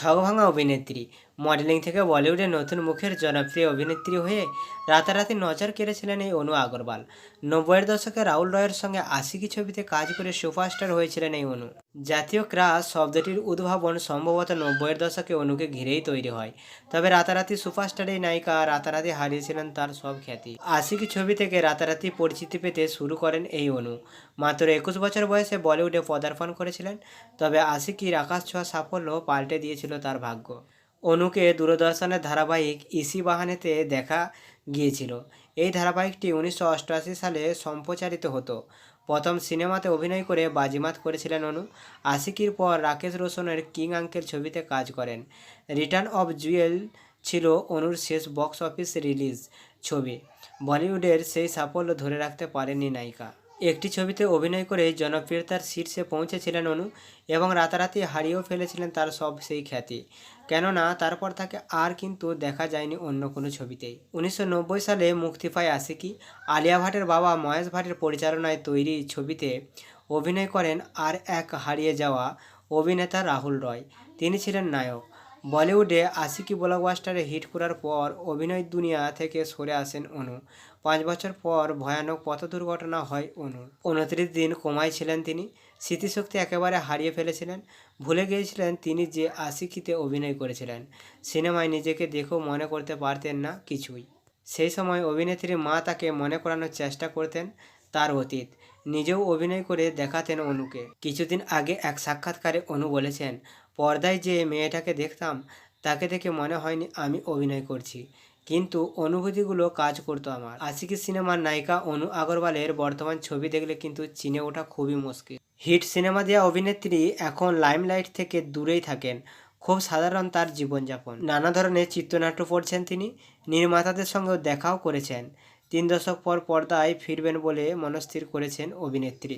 ছগভাঙা অভিনেত্রী মডেলিং থেকে বলিউডে নতুন মুখের জনপ্রিয় অভিনেত্রী হয়ে রাতারাতি নজর কেড়েছিলেন এই অনু আগরওয়াল। নব্বইয়ের দশকে রাহুল রয়ের সঙ্গে আশিকি ছবিতে কাজ করে সুপারস্টার হয়েছিলেন এই অনু। জাতীয় ক্রাশ শব্দটির উদ্ভাবন সম্ভবত নব্বইয়ের দশকে অনুকে ঘিরেই তৈরি হয়। তবে রাতারাতি সুপারস্টার এই নায়িকা রাতারাতি হারিয়েছিলেন তার সব খ্যাতি। আশিকি ছবি থেকে রাতারাতি পরিচিতি পেতে শুরু করেন এই অনু। মাত্র একুশ বছর বয়সে বলিউডে পদার্পণ করেছিলেন, তবে আশিকির আকাশ ছোঁয়া সাফল্য পাল্টে দিয়েছিল তার ভাগ্য। অনুকে দূরদর্শনের ধারাবাহিক ইসি বাহানেতে দেখা গিয়েছিল। এই ধারাবাহিকটি উনিশশো অষ্টআশি সালে সম্প্রচারিত হতো। প্রথম সিনেমাতে অভিনয় করে বাজিমাত করেছিলেন অনু। আশিকির পর রাকেশ রোশনের কিং আঙ্কেল ছবিতে কাজ করেন। রিটার্ন অফ জুয়েল ছিল অনুর শেষ বক্স অফিস রিলিজ ছবি। বলিউডের সেই সাফল্য ধরে রাখতে পারেননি নায়িকা। একটি ছবিতে অভিনয় করে জনপ্রিয়তার শীর্ষে পৌঁছেছিলেন অনু এবং রাতারাতি হারিয়েও ফেলেছিলেন তার সব সেই খ্যাতি। কেননা, তারপর তাকে আর কিন্তু দেখা যায়নি অন্য কোনো ছবিতেই উনিশশো নব্বই সালে মুক্তি পায় আশিকি। আলিয়া ভাটের বাবা মহেশ ভাটের পরিচালনায় তৈরি ছবিতে অভিনয় করেন আর এক হারিয়ে যাওয়া অভিনেতা রাহুল রয়। তিনি ছিলেন নায়ক। বলিউডে আশিকি ব্লকবাস্টারে হিট করার পর অভিনয় দুনিয়া থেকে সরে আসেন অনু। পাঁচ বছর পর ভয়ানক পথ দুর্ঘটনা হয় অনুর। উনত্রিশ দিন কোমায় ছিলেন তিনি। স্মৃতিশক্তি একেবারে হারিয়ে ফেলেছিলেন। ভুলে গিয়েছিলেন তিনি যে আশিকিতে অভিনয় করেছিলেন। সিনেমায় নিজেকে দেখেও মনে করতে পারতেন না কিছুই। সেই সময় অভিনেত্রীর মা তাকে মনে করানোর চেষ্টা করতেন তার অতীত। নিজেও অভিনয় করে দেখাতেন অনুকে। কিছুদিন আগে এক সাক্ষাৎকারে অনু বলেছেন, পর্দায় যে মেয়েটাকে দেখতাম, তাকে দেখে মনে হয়নি আমি অভিনয় করছি। কিন্তু অনুভূতিগুলো কাজ করতো আমার। আশিকি সিনেমার নায়িকা অনু আগরওয়ালের বর্তমান ছবি দেখলে কিন্তু চিনে ওঠা খুবই মুশকিল। হিট সিনেমা দেওয়া অভিনেত্রী এখন লাইমলাইট থেকে দূরেই থাকেন। খুব সাধারণ তার জীবনযাপন। নানা ধরনের চিত্রনাট্য পড়ছেন তিনি। নির্মাতাদের সঙ্গেও দেখাও করেছেন। তিন দশক পর পর্দায় ফিরবেন বলে মনস্থির করেছেন অভিনেত্রী।